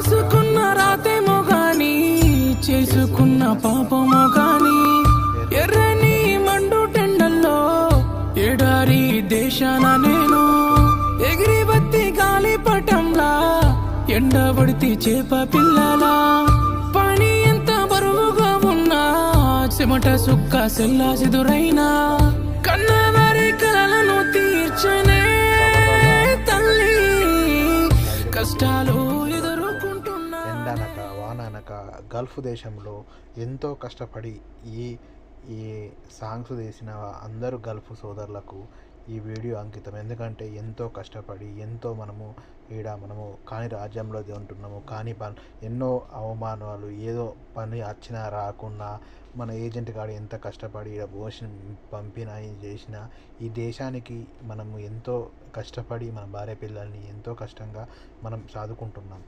రాసుకున్న రాతేమో గాని చేసుకున్న పాపమో గాని. ఎర్రని మండు టెండల్లో ఎడారి దేశాన నేను. ఎగిరి బత్తి గాలి పటంలా ఎండబడితే చేప పిల్లలా. పని ఎంత బరువుగా ఉన్నా చెమట సుక్క సెల్లాసిదురైనా కన్నవారి కలలను తీర్చనే తల్లి కష్టాలు ఎండనక వాననక గల్ఫ్ దేశంలో ఎంతో కష్టపడి ఈ ఈ సాంగ్స్ చేసిన అందరు గల్ఫ్ సోదరులకు ఈ వీడియో అంకితం. ఎందుకంటే ఎంతో కష్టపడి ఎంతో మనము ఈడ మనము కాని రాజ్యంలో ఉంటున్నాము కానీ పని ఎన్నో అవమానాలు ఏదో పని వచ్చినా రాకున్నా మన ఏజెంట్ కాడ ఎంత కష్టపడి ఈడ భోషన్ పంపినా చేసినా ఈ దేశానికి మనము ఎంతో కష్టపడి మన భార్య పిల్లల్ని ఎంతో కష్టంగా మనం సాదుకుంటున్నాం.